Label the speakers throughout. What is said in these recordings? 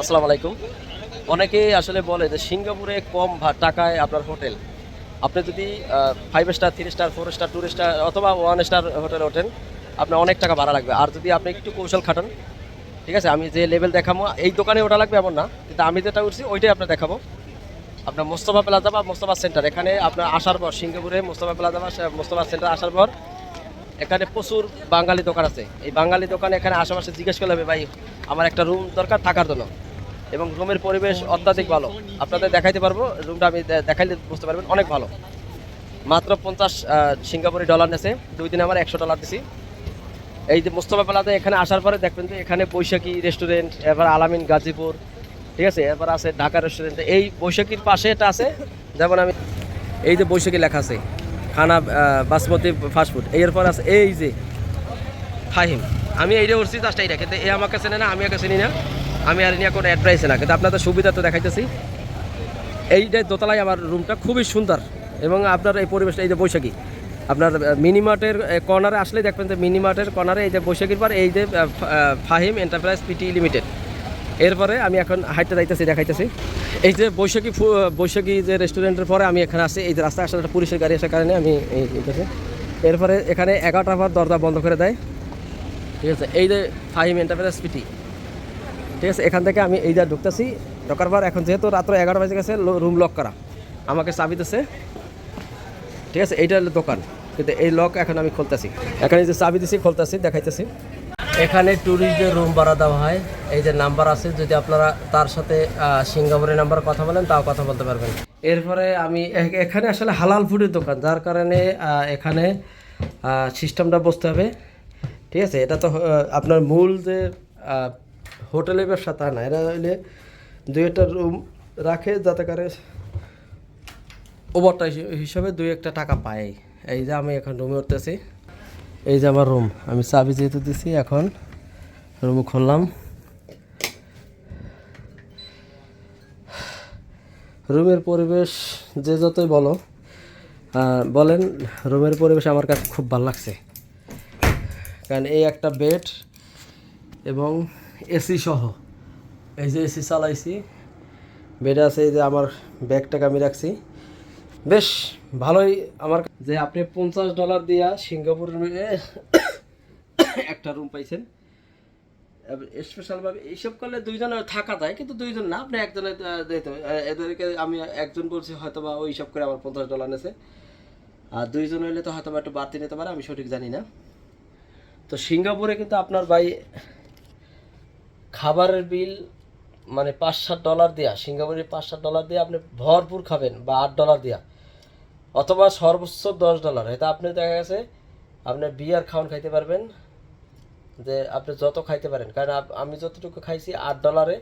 Speaker 1: আসসালামু আলাইকুম। অনেকেই আসলে বলে যে সিঙ্গাপুরে কম টাকায় আপনার হোটেল। আপনি যদি five star three star four star two star অথবা ওয়ান স্টার হোটেলে ওঠেন, আপনার অনেক টাকা ভাড়া লাগবে। আর যদি আপনি একটু কৌশল খাটান, ঠিক আছে, আমি যে লেভেল দেখাবো, এই দোকানে ওটা লাগবে এমন না, কিন্তু আমি যেটা উঠছি, ওইটাই আপনার দেখাবো। আপনার মোস্তফা প্লাজা বা মোস্তফা সেন্টার এখানে আপনার আসার পর, সিঙ্গাপুরে মোস্তফা প্লাজা বা মোস্তফা সেন্টার আসার পর এখানে প্রচুর বাঙালি দোকান আছে। এই বাঙালি দোকানে এখানে আশেপাশে জিজ্ঞেস করলে ভাই, আমার একটা রুম দরকার থাকার জন্য। এবং রুমের পরিবেশ অত্যাধিক ভালো। আপনাদের দেখাইতে পারব রুমটা আমি দেখাইলে বুঝতে পারবেন, অনেক ভালো। মাত্র পঞ্চাশ সিঙ্গাপুরি ডলার নেছে দুই দিন আমার একশো ডলার দিছি। এই যে মোস্তফা পালাতে এখানে আসার পরে দেখবেন যে এখানে বৈশাখী রেস্টুরেন্ট এবার আলামিন গাজীপুর, ঠিক আছে? এবার আছে ঢাকা রেস্টুরেন্ট এই বৈশাখীর পাশে এটা আছে, যেমন আমি এই যে বৈশাখী লেখা আছে। খানা বাসমতি ফাস্টফুড এরপর আছে এই যে ফাহিম। আমি এইটা উঠছি জাস্ট এইটা কিন্তু এ আমাকে চেনে না, আমি একে চিনি না। আমি আর নিয়ে কোনো অ্যাড্রাইসে না। কিন্তু আপনাদের সুবিধা তো দেখাইতেছি। এইটাই দোতলায় আমার রুমটা খুবই সুন্দর। এবং আপনার এই পরিবেশটা, এই যে বৈশাখী। আপনার মিনিমার্টের কর্নারে আসলে দেখবেন যে মিনিমার্টের কর্নারে এই যে বৈশাখীর পর এই যে ফাহিম এন্টারপ্রাইজ পিটি লিমিটেড এরপরে আমি এখন হাইটে যাইতেছি, দেখাইতেছি। এই যে বৈশাখী বৈশাখী যে রেস্টুরেন্টের পরে আমি এখানে আসি এই যে রাস্তায় আসলে একটা পুলিশের গাড়ি আসার কারণে আমি এই এরপরে এখানে এগারোটা পর দরজা বন্ধ করে দেয়। ঠিক আছে, এই যে ফাহিম এন্টারপ্রাইজ পিটি ঠিক আছে, এখান থেকে আমি এই যা ঢুকতেছি, ঢোকার পর এখন যেহেতু রাত্র এগারো বাজে গেছে রুম লক করা। আমাকে চাবি দিতেছে। ঠিক আছে, এইটা দোকান। কিন্তু এই লক এখন আমি খুলতেছি। এখানে যে চাবি দিছি, খুলতেছি, দেখাইতেছি। এখানে ট্যুরিস্টদের রুম ভাড়া দেওয়া হয়। এই যে নাম্বার আছে, যদি আপনারা তার সাথে সিঙ্গাপুরের নাম্বার কথা বলেন, তাও কথা বলতে পারবেন। এরপরে আমি এখানে আসলে হালাল ফুডের দোকান, যার কারণে এখানে সিস্টেমটা বসতে হবে। ঠিক আছে? এটা তো আপনার মূল যে হোটেলের ব্যবসা তা না। এরা হইলে দুই একটা রুম রাখে, যাতে করে ওভারটা হিসাবে দুই একটা টাকা পাই এই যে আমি এখন রুমে উঠতেছি। এই যে আমার রুম আমি চাবি যেহেতু দিছি, এখন রুম খুললাম। রুমের পরিবেশ, যে যতই বলো বলেন, রুমের পরিবেশ আমার কাছে খুব ভালো লাগছে। কারণ এই একটা বেড এবং এসি সহ, এই যে এসি চালাইছি বেডে আছে এই যে আমার ব্যাগটাকে আমি রাখছি। বেশ ভালোই আমার যে আপনি পঞ্চাশ ডলার দিয়া সিঙ্গাপুরের একটা রুম পাইছেন। স্পেশালভাবে এইসব করলে দুইজনে থাকা যায় কিন্তু দুইজন না আপনি একজনে আহ, দিতে এদেরকে আমি একজন বলছি হয়তো বা ওই সব করে আমার পঞ্চাশ ডলার নেছে। আর দুইজন হইলে তো হয়তো বা একটু বাড়তি নিতে পারে আমি সঠিক জানি না। তো সিঙ্গাপুরে কিন্তু আপনার ভাই খাবারের বিল মানে পাঁচ সাত ডলার দেয়া সিঙ্গাপুরে পাঁচ সাত ডলার দিয়ে আপনি ভরপুর খাবেন বা আট ডলার দেয়া। অথবা সর্বোচ্চ দশ ডলার এটা আপনি দেখা গেছে, আপনি বিয়ার খাওয়ান খাইতে পারবেন, যে আপনি যত খাইতে পারেন। কারণ আমি যতটুকু খাইছি আট ডলারে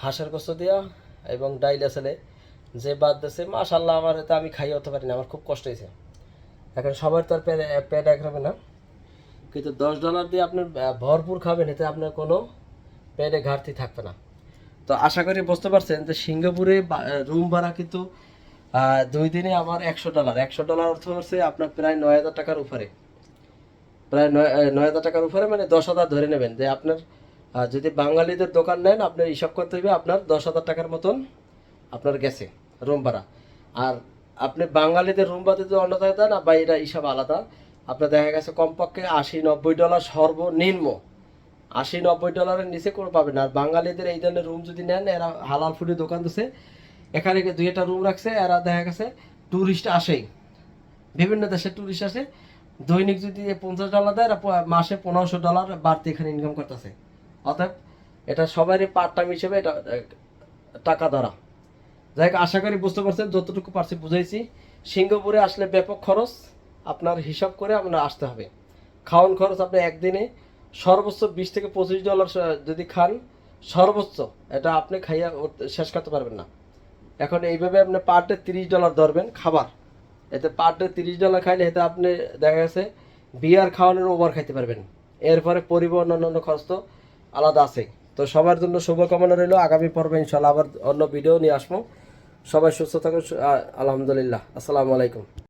Speaker 1: হাঁসের গোস্ত দেওয়া এবং ডাইল আসলে যে বাদ দিয়েছে মাশাল্লাহ আমার এটা আমি খাই হতে পারি না, আমার খুব কষ্ট হয়েছে। এখন সবার তো আর পেট এক হবে না। কিন্তু দশ ডলার দিয়ে আপনি ভরপুর খাবেন, এতে আপনার কোনো পেটে ঘাটতি থাকবে না। তো আশা করি বুঝতে পারছেন যে সিঙ্গাপুরে রুম ভাড়া কিন্তু দুই দিনে আমার একশো ডলার একশো ডলার অর্থ হচ্ছে আপনার প্রায় নয় হাজার টাকার উপরে। প্রায় নয় নয় হাজার টাকার উপরে মানে দশ হাজার ধরে নেবেন। যে আপনার যদি বাঙালিদের দোকান নেন আপনার হিসাব করতে হবে আপনার দশ হাজার টাকার মতন আপনার গেছে, রুম ভাড়া। আর আপনি বাঙালিদের রুম ভাড়া যদি অন্য জায়গায় দেন বা এটা হিসাব আলাদা, আপনার দেখা গেছে কমপক্ষে আশি নব্বই ডলার সর্বনিম্ন। আশি নব্বই ডলারের নিচে কোনো পাবেন আর বাঙালিদের এই ধরনের রুম যদি নেন, এরা হালাল ফুডের দোকান দিছে। এখানে দুই একটা রুম রাখছে, এরা দেখা গেছে ট্যুরিস্ট আসেই। বিভিন্ন দেশের ট্যুরিস্ট আসে। দৈনিক যদি পঞ্চাশ ডলার দেয় মাসে পনেরোশো ডলার বাড়তি এখানে ইনকাম করতেছে। অতএব এটা সবারই পার্ট টাইম হিসেবে এটা টাকা ধরা। যাই হোক, আশা করি বুঝতে পারছেন, যতটুকু পারছি বুঝাইছি। সিঙ্গাপুরে আসলে ব্যাপক খরচ, আপনার হিসাব করে আপনার আসতে হবে। খাওয়ান খরচ আপনি একদিনে সর্বোচ্চ বিশ থেকে পঁচিশ ডলার যদি খান, সর্বোচ্চ এটা আপনি খাইয়া শেষ করতে পারবেন না। এখন এইভাবে আপনি পার ডে তিরিশ ডলার ধরবেন খাবার। এতে পার ডে তিরিশ ডলার খাইলে এতে আপনি দেখা গেছে বিয়ার খাওয়ানোর ওভার খাইতে পারবেন। এরপরে পরিবহন অন্যান্য খরচ তো আলাদা আছে। তো সবার জন্য শুভকামনা রইল। আগামী পর্বে ইনশাল্লাহ আবার অন্য ভিডিও নিয়ে আসব। সবাই সুস্থ থাকুন আলহামদুলিল্লাহ। আসসালামু আলাইকুম।